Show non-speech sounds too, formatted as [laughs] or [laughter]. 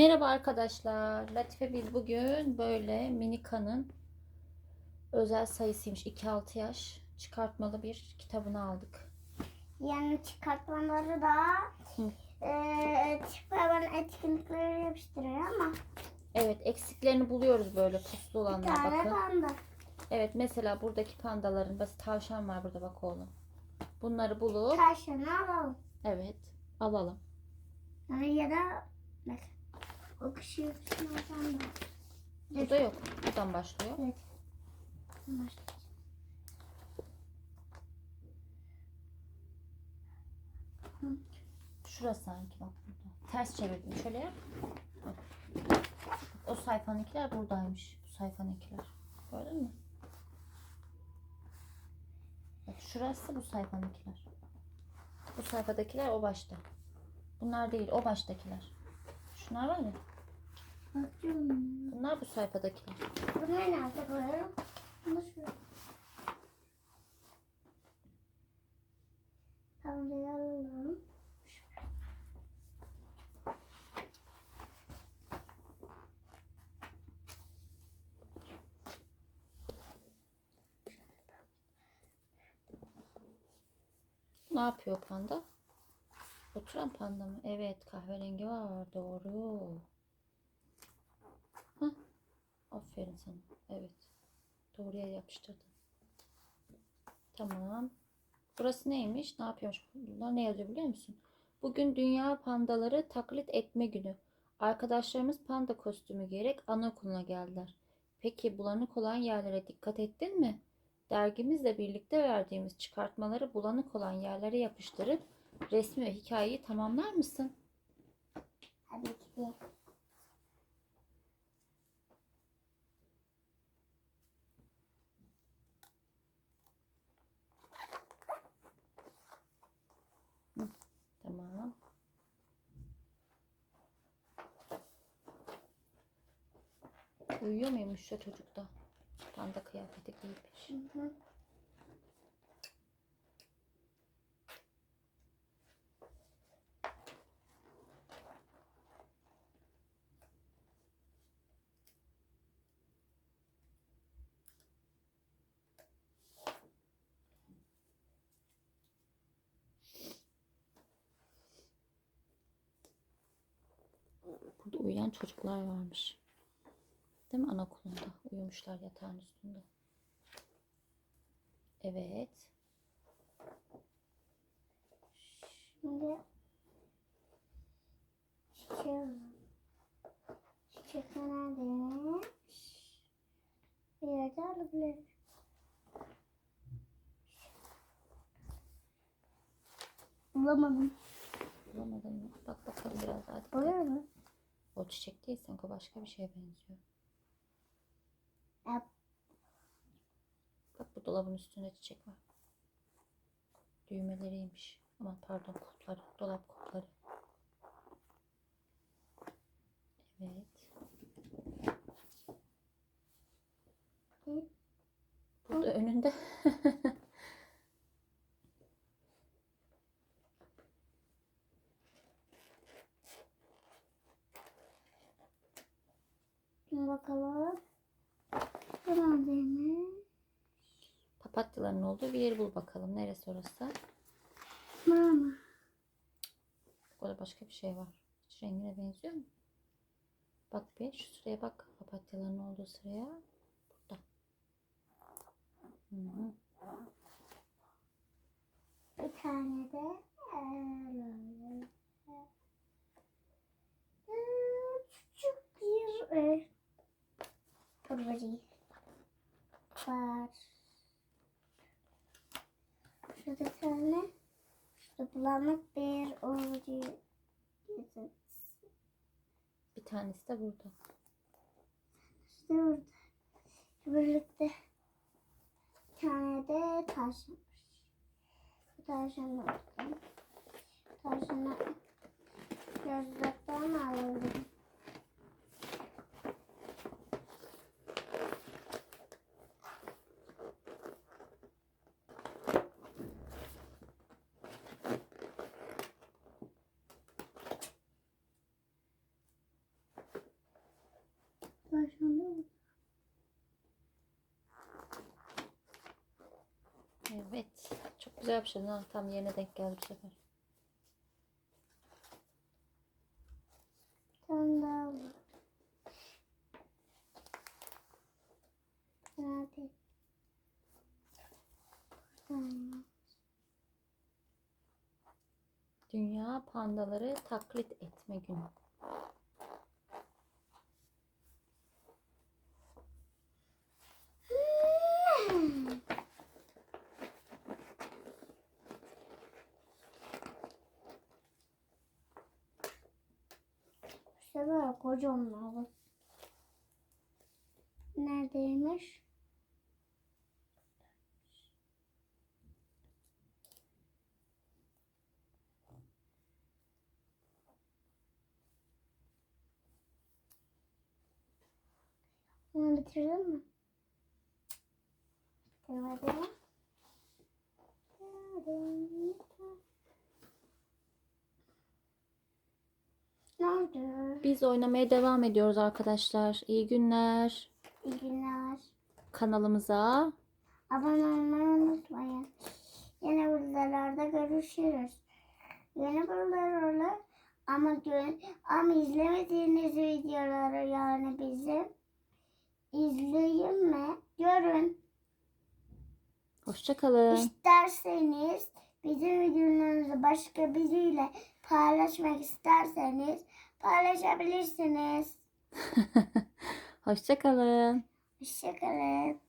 Merhaba arkadaşlar. Latife biz bugün böyle Minika'nın özel sayısıymış 2-6 yaş çıkartmalı bir kitabını aldık. Yani çıkartmaları da Hı. çıkarman etkinlikleri yapıştırıyor ama Evet eksiklerini buluyoruz böyle puslu bir olanlar tane bakın. panda. Evet mesela buradaki pandaların basit tavşan var burada bak oğlum. Bunları bulup Tavşanı alalım. evet alalım. Ya da bak o kişi yapıştırmadan da. Burada yok. Buradan başlıyor. Evet. Başla. Şurası sanki bak burada. Ters çevirdim. Şöyle yap. Bak. O sayfanınkiler buradaymış. Bu sayfanınkiler. Gördün mü? Bak şurası bu sayfanınkiler. Bu sayfadakiler o başta. Bunlar değil o baştakiler. Şunlar var ya. Bakıyorum. Bunlar bu sayfadakiler. Bunları nerede koyarım? Bunu şuraya. Pandayı alalım. Ne yapıyor panda? Oturan panda mı? Evet kahverengi var. Doğru. Sana. Evet. Doğruya yapıştırdın. Tamam. Burası neymiş? Ne yapıyormuş? Bunlar ne yazıyor biliyor musun? Bugün Dünya Pandaları Taklit Etme Günü. Arkadaşlarımız panda kostümü giyerek anaokuluna geldiler. Peki bulanık olan yerlere dikkat ettin mi? Dergimizle birlikte verdiğimiz çıkartmaları bulanık olan yerlere yapıştırıp resmi ve hikayeyi tamamlar mısın? Tabii ki. Tamam. Uyuyor muymuş şu çocuk da? Panda kıyafeti giymiş. Hı hı. Burada uyuyan çocuklar varmış. Değil mi anaokulunda? Uyumuşlar yatağın üstünde. Evet. Şimdi çiçeği. Çiçek nerede? Bir yerde alabilirim. Bulamadım. Bulamadın mı? Bak bakalım biraz daha. Oluyor mu? O çiçek değil sanki başka bir şeye benziyor. Bak bu dolabın üstünde çiçek var. Düğmeleriymiş. Aman pardon kulpları. Dolap kulpları. Evet. Burada önünde. [laughs] Bakalım. Neredeymiş? Papatyaların olduğu bir yeri bul bakalım. Neresi orası? Mama. Orada başka bir şey var. Hiç rengine benziyor mu? Bak bir şu sıraya bak. Papatyaların olduğu sıraya. Burada. Hı -hı. Bir tane de eee, küçük bir Burberry var. Şurada tane şurada bulanık bir orucu Bir tanesi de burada. İşte burada. Birlikte bir tane de tavşan. Bu tavşanı aldım. Tavşanı gözlükten Güzel yapıştırdın ha. Tam yerine denk geldi bu sefer. Tamam. Dünya pandaları taklit etme günü. Kocaman. Neredeymiş? Bunu bitirdin mi? Bitirmedim. Ne Biz oynamaya devam ediyoruz arkadaşlar. İyi günler. İyi günler. Kanalımıza Abone olmayı unutmayın. Yeni videolarda görüşürüz. Yeni videolarla ama gö- ama izlemediğiniz videoları yani bizim izleyin mi? Görün. hoşçakalın. İsterseniz bizim videolarınızı başka biriyle paylaşmak isterseniz paylaşabilirsiniz. [laughs] Hoşçakalın. Hoşçakalın.